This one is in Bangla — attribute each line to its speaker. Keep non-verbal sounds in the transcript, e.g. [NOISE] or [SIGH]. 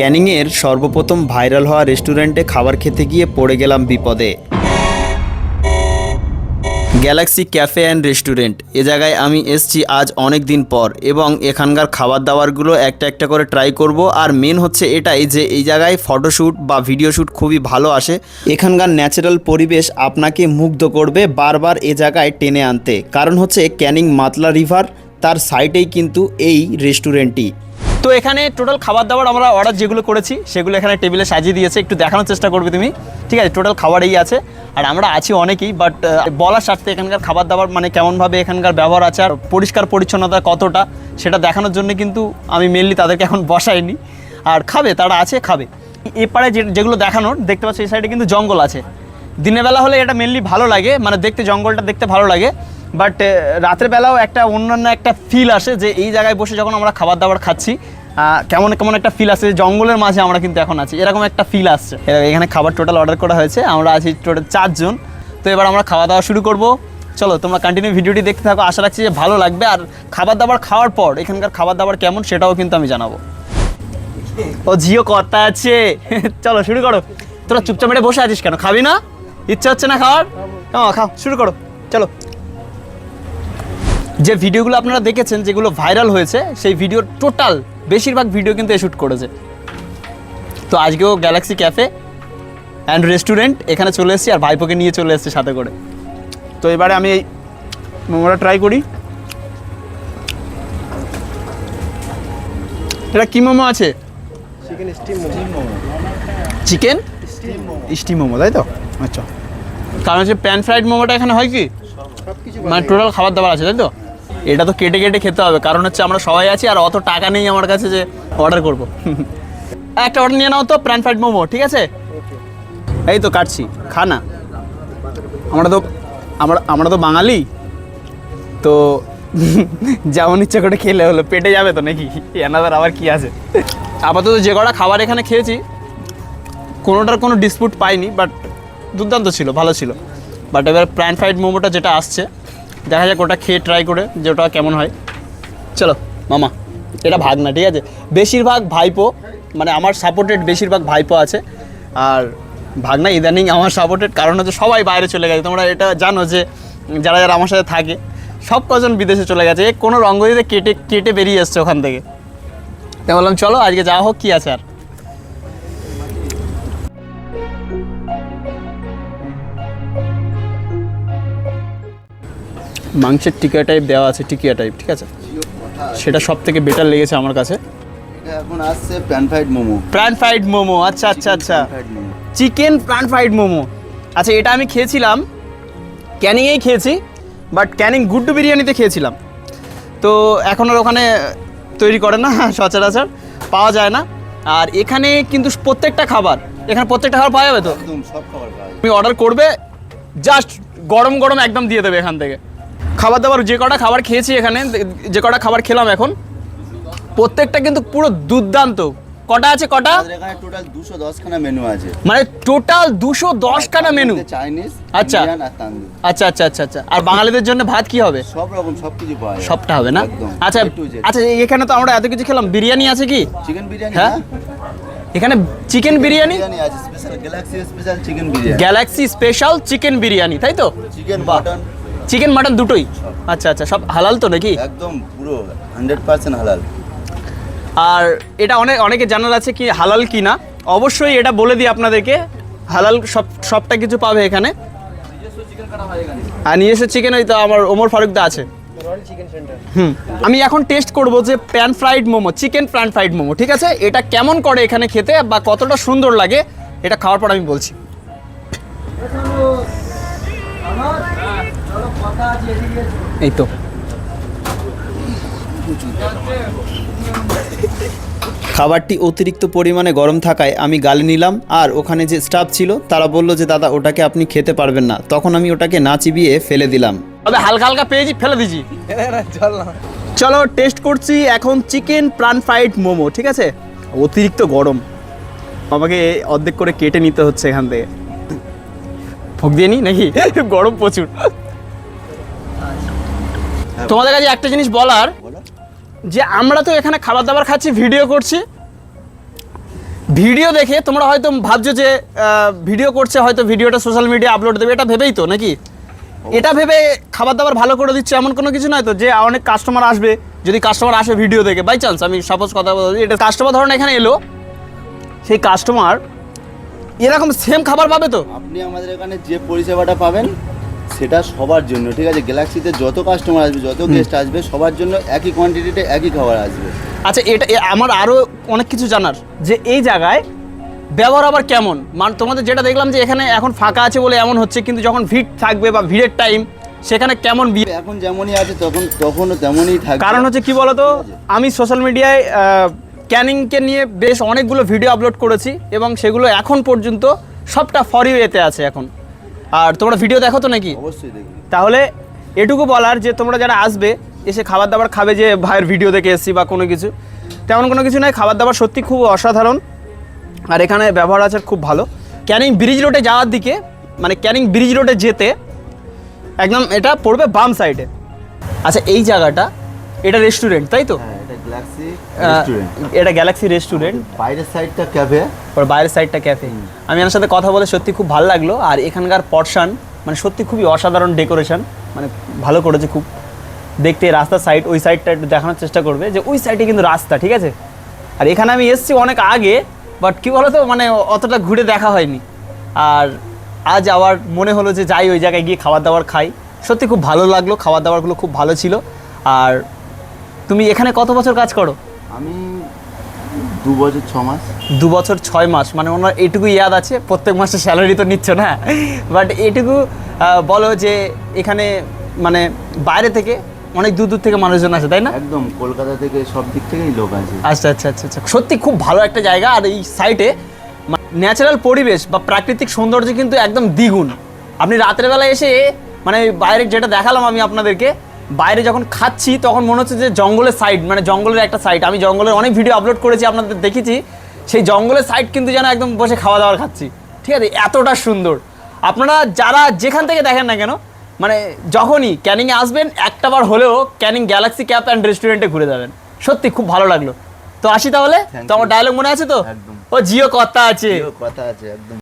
Speaker 1: ক্যানিংয়ের সর্বপ্রথম ভাইরাল হওয়া রেস্টুরেন্টে খাবার খেতে গিয়ে পড়ে গেলাম বিপদে। Galaxy cafe and restaurant. এ জায়গায় আমি এসছি আজ অনেক দিন পর এবং এখানকার খাবার দাবারগুলো একটা একটা করে ট্রাই করব আর মেন হচ্ছে এটাই যে এই জায়গায় ফটোশ্যুট বা ভিডিও শ্যুট খুবই ভালো আসে। এখানকার ন্যাচারাল পরিবেশ আপনাকে মুগ্ধ করবে বারবার এ জায়গায় টেনে আনতে। কারণ হচ্ছে ক্যানিং মাতলা রিভার তার সাইটেই কিন্তু এই রেস্টুরেন্টটি
Speaker 2: তো এখানে টোটাল খাবার দাবার আমরা অর্ডার যেগুলো করেছি, সেগুলো এখানে টেবিলে সাজিয়ে দিয়েছে। একটু দেখানোর চেষ্টা করবে তুমি। ঠিক আছে টোটাল খাবার এই আছে। আর আমরা আছি অনেকেই বাট বলার স্বার্থে এখানকার খাবার দাবার মানে কেমনভাবে এখানকার ব্যবহার আছে আর পরিষ্কার পরিচ্ছন্নতা কতটা, সেটা দেখানোর জন্য কিন্তু আমি মেনলি তাদেরকে এখন বসাইনি। আর খাবে, তারা আছে, খাবে। এপারে যে, যেগুলো দেখানোর, দেখতে পাচ্ছি এই সাইডে কিন্তু জঙ্গল আছে। দিনের বেলা হলে এটা মেনলি ভালো লাগে মানে দেখতে জঙ্গলটা দেখতে ভালো লাগে। বাট রাতের বেলাও একটা অন্যান্য একটা ফিল আসে যে এই জায়গায় বসে যখন আমরা খাবার দাবার খাচ্ছি কেমন কেমন একটা ফিল আসে জঙ্গলের মাঝে আমরা কিন্তু এখন আছি। এরকম একটা ফিল আসছে। এখানে খাবার টোটাল অর্ডার করা হয়েছে। আমরা আছি টোটাল চারজন। তো এবার আমরা খাওয়া দাওয়া শুরু করব। চলো, তোমরা কন্টিনিউ ভিডিওটি দেখতে থাকো। আশা রাখছি যে ভালো লাগবে। আর খাবার দাবার খাওয়ার পর, এখানকার খাবার দাবার কেমন সেটাও কিন্তু আমি জানাব। ও, জিও কর্তা আছে। চলো, শুরু করো। তোরা চুপচাপ মেরে বসে আছিস কেন? খাবি না? ইচ্ছা হচ্ছে না খাওয়ার? হ্যাঁ খাও, শুরু করো। চলো। যে ভিডিওগুলো আপনারা দেখেছেন যেগুলো ভাইরাল হয়েছে সেই ভিডিওর টোটাল বেশিরভাগ ভিডিও কিন্তু এ শ্যুট করেছে। তো আজকেও গ্যালাক্সি ক্যাফে অ্যান্ড রেস্টুরেন্ট এখানে চলে এসেছি আর ভাইপোকে নিয়ে চলে এসেছি সাথে করে। তো এবারে আমি এই মোমোটা ট্রাই করি। এটা কি মোমো আছে? Chicken steam momo. তাই তো? আচ্ছা। কারণ হচ্ছে প্যান ফ্রাইড মোমোটা এখানে হয় কি? মানে টোটাল খাবার দাবার আছে তাই তো? এটা তো কেটে কেটে খেতে হবে। কারণ হচ্ছে আমরা সবাই আছি আর অত টাকা নেই আমার কাছে যে অর্ডার করব। [LAUGHS] একটা অর্ডার নিয়ে নাও তো প্যান ফ্রাইড মোমো, ঠিক আছে? এই তো কাটছি, খা না। আমরা তো, আমরা আমরা তো বাঙালি। তো [LAUGHS] যেমন ইচ্ছে করে খেলে হলো, পেটে যাবে তো নাকি? এনাদার আবার কি আছে? আপাতত যে কটা খাবার এখানে খেয়েছি, কোনোটার কোনো ডিসপুট পাইনি বাট দুর্দান্ত ছিল, ভালো ছিল। বাট এবার প্যান ফ্রাইড মোমোটা যেটা আসছে দেখা যাক ওটা খেয়ে ট্রাই করে যে ওটা কেমন হয়। চলো, মামা, এটা ভাগ না, ঠিক আছে? বেশিরভাগ ভাইপো মানে আমার সাপোর্টেড বেশিরভাগ ভাইপো আছে। আর ভাগনা ইদানিং আমার সাপোর্টেড কারণ হচ্ছে সবাই বাইরে চলে গেছে। তোমরা এটা জানো যে যারা যারা আমার সাথে থাকে, সব কজন বিদেশে চলে গেছে। কোনো রঙ্গদিতে কেটে কেটে বেরিয়ে এসছে ওখান থেকে। তাই বললাম, চলো, আজকে যাওয়া হোক, কী আছে আর? মাংসের টিকিয়া টাইপ দেওয়া আছে টিকিয়া টাইপ ঠিক আছে? সেটা সব থেকে বেটার লেগেছে আমার কাছে।
Speaker 3: এখন আসছে প্যান ফ্রাইড মোমো।
Speaker 2: প্রাণ ফ্রাইড মোমো আচ্ছা আচ্ছা আচ্ছা। চিকেন প্রাণ ফ্রাইড মোমো। আচ্ছা এটা আমি খেয়েছিলাম ক্যানিংয়েই খেয়েছি বাট ক্যানিং গুড্ডু বিরিয়ানিতে খেয়েছিলাম। তো এখন আর ওখানে তৈরি করে না [LAUGHS] সচরাচর পাওয়া যায় না। আর এখানে কিন্তু প্রত্যেকটা খাবার এখানে প্রত্যেকটা খাবার পাওয়া যাবে তো? তুমি অর্ডার করবে জাস্ট গরম গরম একদম দিয়ে দেবে এখান থেকে। খাবার দাবার যে কটা খাবার খেয়েছি এখানে যে কটা খাবার খেলাম এখন প্রত্যেকটা কিন্তু পুরো দুর্দান্ত। কটা আছে কটা?
Speaker 3: এখানে টোটাল দুশো দশ খানা মেনু আছে।
Speaker 2: মানে টোটাল দুশো দশ খানা মেনু
Speaker 3: চাইনিজ
Speaker 2: আচ্ছা। আচ্ছা আচ্ছা আচ্ছা আচ্ছা। আর বাঙালিদের জন্য ভাত কি হবে?
Speaker 3: সব রকম সব কিছু পাওয়া যায়।
Speaker 2: সবটা হবে না? আচ্ছা আচ্ছা এখানে তো আমরা এত কিছু খেলাম। বিরিয়ানি আছে কি?
Speaker 3: চিকেন বিরিয়ানি
Speaker 2: হ্যাঁ? এখানে chicken biryani?
Speaker 3: Galaxy special chicken biryani.
Speaker 2: Galaxy special chicken biryani তাই তো?
Speaker 3: চিকেন
Speaker 2: বাহ। চিকেন মাটন দুটোই? আচ্ছা আচ্ছা সব হালাল তো নাকি?
Speaker 3: একদম পুরো হান্ড্রেড পার্সেন্ট হালাল।
Speaker 2: আর এটা অনেক অনেকে জানার আছে কি হালাল কি না? অবশ্যই এটা বলে দিই আপনাদেরকে হালাল সব সবটা কিছু পাবে এখানে। আর নিজস্ব চিকেন ওই তো আমার ওমর ফারুক দা আছে। হুম আমি এখন টেস্ট করব যে pan fried momo chicken pan fried momo ঠিক আছে? এটা কেমন করে এখানে খেতে বা কতটা সুন্দর লাগে এটা খাওয়ার পর আমি বলছি। এই তো।
Speaker 1: খাবারটি অতিরিক্ত পরিমাণে গরম থাকায় আমি গালে নিলাম আর ওখানে যে স্টাফ ছিল তারা বলল যে দাদা ওটাকে আপনি খেতে পারবেন না। তখন আমি ওটাকে না চিবিয়ে ফেলে দিলাম।
Speaker 2: তবে হালকা হালকা পেয়েছি ফেলে দিছি চলো টেস্ট করছি এখন চিকেন প্রাণ ফ্রাইড মোমো ঠিক আছে? অতিরিক্ত গরম। আমাকে অর্ধেক করে কেটে নিতে হচ্ছে এখান থেকে। ভোগ দিয়ে নি নাকি? গরম প্রচুর। তোমাদের কাছে একটা জিনিস বলার যে আমরা তো এখানে খাবার দাবার খাচ্ছি ভিডিও করছি। ভিডিও দেখে তোমরা হয়তো ভাবছ যে ভিডিও করছে হয়তো ভিডিওটা সোশ্যাল মিডিয়া আপলোড দেবে এটা ভেবেই তো নাকি? এটা ভেবে খাবার দাবার ভালো করে দিচ্ছে এমন কোনো কিছু নয় তো যে অনেক কাস্টমার আসবে যদি কাস্টমার আসে ভিডিও দেখে। বাই চান্স আমি সাপোজ কথা বলছি এটা কাস্টমার ধরুন এখানে এলো সেই কাস্টমার এরকম সেম খাবার পাবে তো?
Speaker 3: আপনি আমাদের এখানে যে পরিষেবাটা পাবেন সেটা সবার জন্য ঠিক আছে? গ্যালাক্সিতে যত কাস্টমার আসবে যত গেস্ট আসবে সবার জন্য একই কোয়ান্টিটিতে একই খাবার আসবে।
Speaker 2: আচ্ছা এটা এ- আমার আরও অনেক কিছু জানার যে এই জায়গায় ব্যবহার আবার কেমন? মান তোমাদের যেটা দেখলাম যে এখানে এখন ফাঁকা আছে বলে এমন হচ্ছে কিন্তু যখন ভিড় থাকবে বা ভিড়ের টাইম সেখানে কেমন বি-
Speaker 3: এখন যেমনই আছে তখন তখনও তেমনই থাকবে।
Speaker 2: কারণ হচ্ছে কি বলতো আমি সোশ্যাল মিডিয়ায় ক্যানিংকে নিয়ে বেশ অনেকগুলো ভিডিও আপলোড করেছি এবং সেগুলো এখন পর্যন্ত সবটা ফরি এতে আছে এখন। আর তোমরা ভিডিও দেখো তো নাকি?
Speaker 3: অবশ্যই দেখি
Speaker 2: তাহলে এটুকু বলার যে তোমরা যারা আসবে এসে খাবার দাবার খাবে যে ভাইয়ের ভিডিও দেখে এসেছি বা কোনো কিছু তেমন কোনো কিছু নয় খাবার দাবার সত্যি খুব অসাধারণ। আর এখানে ব্যবহার আছে খুব ভালো। ক্যানিং ব্রিজ রোডে যাওয়ার দিকে মানে ক্যানিং ব্রিজ রোডে যেতে একদম এটা পড়বে বাম সাইডে আচ্ছা এই জায়গাটা এটা রেস্টুরেন্ট তাই তো?
Speaker 3: হ্যাঁ। এটা গ্যালাক্সি রেস্টুরেন্ট বাইরের সাইডটা ক্যাফে
Speaker 2: ওর বাইরের সাইডটা ক্যাফে আমি এনার সাথে কথা বলে সত্যি খুব ভালো লাগল আর এখানকার পর্শান মানে সত্যি খুবই অসাধারণ ডেকোরেশন মানে ভালো করেছে খুব। দেখতে রাস্তার সাইড ওই সাইডটা একটু দেখানোর চেষ্টা করবে যে ওই সাইডে কিন্তু রাস্তা ঠিক আছে? আর এখানে আমি এসেছি অনেক আগে বাট কী বলতো মানে অতটা ঘুরে দেখা হয়নি। আর আজ আবার মনে হলো যে যাই ওই জায়গায় গিয়ে খাবার দাবার খাই। সত্যি খুব ভালো লাগল খাবার দাবারগুলো খুব ভালো ছিল। আর তুমি এখানে কত বছর কাজ করো?
Speaker 3: আমি দু বছর ছ মাস।
Speaker 2: দু বছর ছয় মাস মানে ওনার এইটুকু ইয়াদ আছে প্রত্যেক মাসে স্যালারি তো নিচ্ছ না। বাট এটুকু বলো যে এখানে মানে বাইরে থেকে অনেক দূর দূর থেকে মানুষজন আসে তাই না?
Speaker 3: একদম কলকাতা থেকে সব দিক থেকেই লোক আছে
Speaker 2: আচ্ছা আচ্ছা আচ্ছা আচ্ছা। সত্যি খুব ভালো একটা জায়গা আর এই সাইটে ন্যাচারাল পরিবেশ বা প্রাকৃতিক সৌন্দর্য কিন্তু একদম দ্বিগুণ। আপনি রাতের বেলা এসে মানে বাইরে যেটা দেখালাম আমি আপনাদেরকে বাইরে যখন খাচ্ছি তখন মনে হচ্ছে যে জঙ্গলের সাইড মানে জঙ্গলের একটা সাইড আমি জঙ্গলের অনেক ভিডিও আপলোড করেছি আপনাদের দেখেছি। সেই জঙ্গলের সাইড কিন্তু যেন একদম বসে খাওয়া দাওয়া খাচ্ছি। ঠিক আছে? এতটা সুন্দর। আপনারা যারা যেখান থেকে দেখেন না কেন মানে যখনই ক্যানিংয়ে আসবেন একটা বার হলেও ক্যানিং গ্যালাক্সি ক্যাপ অ্যান্ড রেস্টুরেন্টে ঘুরে যাবেন। সত্যি খুব ভালো লাগল। তো আসি তাহলে? তো আমার ডায়লগ মনে আছে তো? ও জিও কথা আছে।
Speaker 3: কথা আছে একদম।